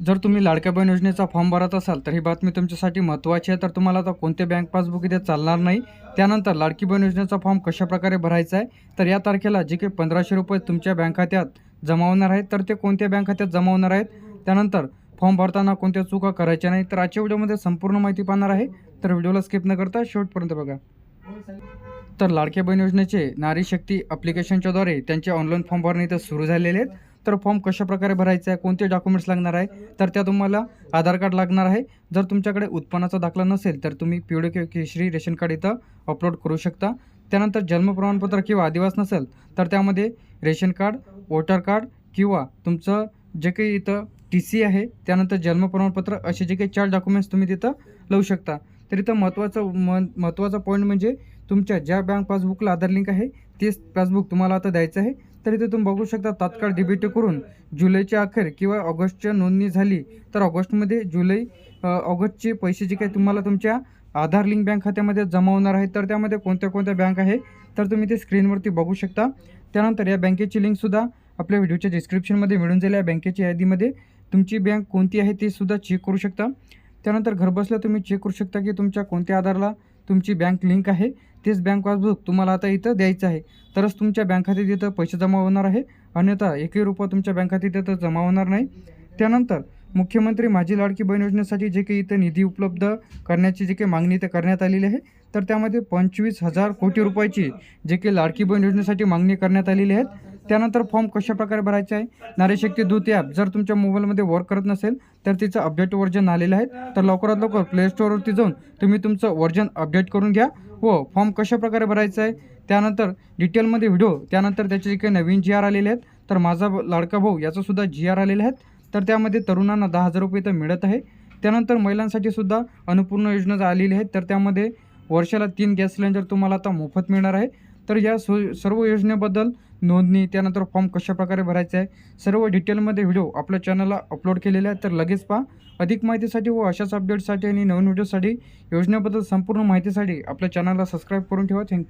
जर तुम्ही लाडक्या बहीण योजनेचा फॉर्म भरत असाल तर ही बातमी तुमच्यासाठी महत्त्वाची आहे. तर तुम्हाला आता कोणते बँक पासबुक इथे चालणार नाही? त्यानंतर लाडकी बहीण योजनेचा फॉर्म कशाप्रकारे भरायचा आहे? तर या तारखेला जे काही पंधराशे रुपये तुमच्या बँक खात्यात जमा होणार आहेत तर ते कोणत्या बँक खात्यात जमा होणार आहेत? त्यानंतर फॉर्म भरताना कोणत्या चुका करायच्या नाही तर आजच्या व्हिडिओमध्ये संपूर्ण माहिती पाहणार आहे. तर व्हिडिओला स्किप न करता शेवटपर्यंत बघा. तर लाडक्या बहीण योजनेचे नारी शक्ती ॲप्लिकेशनच्याद्वारे त्यांचे ऑनलाईन फॉर्म भरणे इथं सुरू झालेले आहेत. तर फॉर्म कशाप्रकारे भरायचा आहे कोणते डॉक्युमेंट्स लागणार आहे तर त्या तुम्हाला आधार कार्ड लागणार आहे. जर तुमच्याकडे उत्पन्नाचा दाखला नसेल तर तुम्ही पिवळे के केशरी रेशन कार्ड इथं अपलोड करू शकता. त्यानंतर जन्म प्रमाणपत्र किंवा आदिवास नसेल तर त्यामध्ये रेशन कार्ड वोटर कार्ड किंवा तुमचं जे काही इथं टी सी आहे त्यानंतर जन्म प्रमाणपत्र असे जे काही चार डॉक्युमेंट्स तुम्ही तिथं लावू शकता. तर इथं महत्त्वाचं म महत्त्वाचा पॉईंट म्हणजे तुमच्या ज्या बँक पासबुकला आधार लिंक आहे तेच पासबुक तुम्हाला आता द्यायचं आहे. तर इथे तुम्ही बघू शकता तात्काळ डेबिट करून जुलैच्या अखेर किंवा ऑगस्टच्या नोंदणी झाली तर ऑगस्टमध्ये जुलै ऑगस्टचे पैसे जे काही तुम्हाला तुमच्या आधार लिंक बँक खात्यामध्ये जमा होणार आहे तर त्यामध्ये कोणत्या कोणत्या बँक आहे तर तुम्ही ते स्क्रीनवरती बघू शकता. त्यानंतर या बँकेची लिंकसुद्धा आपल्या व्हिडिओच्या डिस्क्रिप्शनमध्ये मिळून जाईल. या बँकेच्या यादीमध्ये तुमची बँक कोणती आहे ते सुद्धा चेक करू शकता. त्यानंतर घरबसल्या तुम्ही चेक करू शकता की तुमच्या कोणत्या आधारला तुमची बँक लिंक आहे. तेच बँक पासबुक तुम्हाला आता इथं द्यायचं आहे. तरच तुमच्या बँक खात्यात इथं पैसे जमा होणार आहे. अन्यथा एकही रुपया तुमच्या बँक खात्यात इथं जमा होणार नाही. त्यानंतर मुख्यमंत्री माझी लाडकी बहीण योजनेसाठी जे काही इथं निधी उपलब्ध करण्याची जी काही मागणी इथं करण्यात आलेली आहे तर त्यामध्ये पंचवीस हजार कोटी रुपयाची जे काही लाडकी बहीण योजनेसाठी मागणी करण्यात आलेली आहे. त्यानंतर फॉर्म कशा प्रकारे भरायचा आहे? नारीशक्ती दूत ॲप. जर तुमच्या मोबाईलमध्ये वर्क करत नसेल तर तिचं अपडेट व्हर्जन आलेलं आहे. तर लवकरात लवकर प्ले स्टोअरवरती जाऊन तुम्ही तुमचं व्हर्जन अपडेट करून घ्या व फॉर्म कशा प्रकारे भरायचा आहे? त्यानंतर डिटेलमध्ये व्हिडिओ त्यानंतर त्याचे जे काही नवीन जी आर आलेले आहेत तर माझा लाडका भाऊ याचंसुद्धा जी आर आलेले आहेत. तर त्यामध्ये तरुणांना दहा हजार रुपये तर मिळत आहे. त्यानंतर महिलांसाठी सुद्धा अन्नपूर्ण योजना आलेली आहे. तर त्यामध्ये वर्षाला तीन गॅस सिलेंडर तुम्हाला आता मोफत मिळणार आहे. तर या सो सर्व योजनेबद्दल नोंदणी त्यानंतर फॉर्म कशाप्रकारे भरायचा आहे सर्व डिटेलमध्ये व्हिडिओ आपल्या चॅनलला अपलोड केलेला आहे तर लगेच पहा अधिक माहितीसाठी व अशाच अपडेटसाठी आणि नवीन व्हिडिओसाठी योजनेबद्दल संपूर्ण माहितीसाठी आपल्या चॅनलला सबस्क्राईब करून ठेवा. थँक्यू